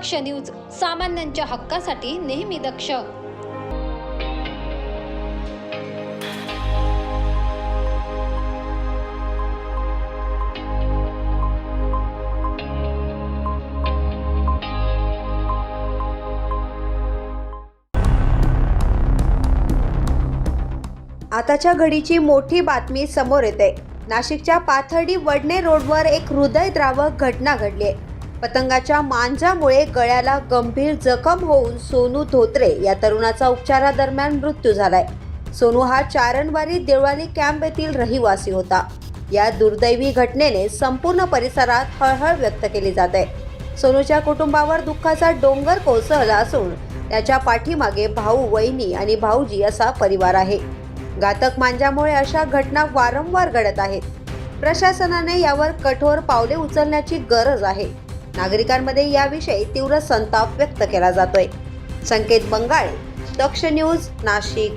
दक्ष news सामान्यांच्या हक्कासाठी नेहमी दक्ष. आताच्या घडीची मोठी बातमी समोर येते. नाशिकच्या पाथर्डी वडणे रोडवर एक हृदयद्रावक घटना घडली आहे. पतंगाच्या मांजामुळे गळ्याला गंभीर जखम होऊन सोनू धोत्रे या तरुणाचा उपचारादरम्यान मृत्यू झालाय. सोनू हा चारणवारी देवळाली कॅम्प येथील रहिवासी होता. या दुर्दैवी घटनेने संपूर्ण परिसरात हळहळ व्यक्त केली जात आहे. सोनूच्या कुटुंबावर दुःखाचा डोंगर कोसळला असून त्याच्या पाठीमागे भाऊ वहिनी आणि भाऊजी असा परिवार आहे. घातक मांजामुळे अशा घटना वारंवार घडत आहेत. प्रशासनाने यावर कठोर पावले उचलण्याची गरज आहे. नागरिकांमध्ये याविषयी तीव्र संताप व्यक्त केला जातोय. संकेत बंगाळे दक्ष न्यूज नाशिक.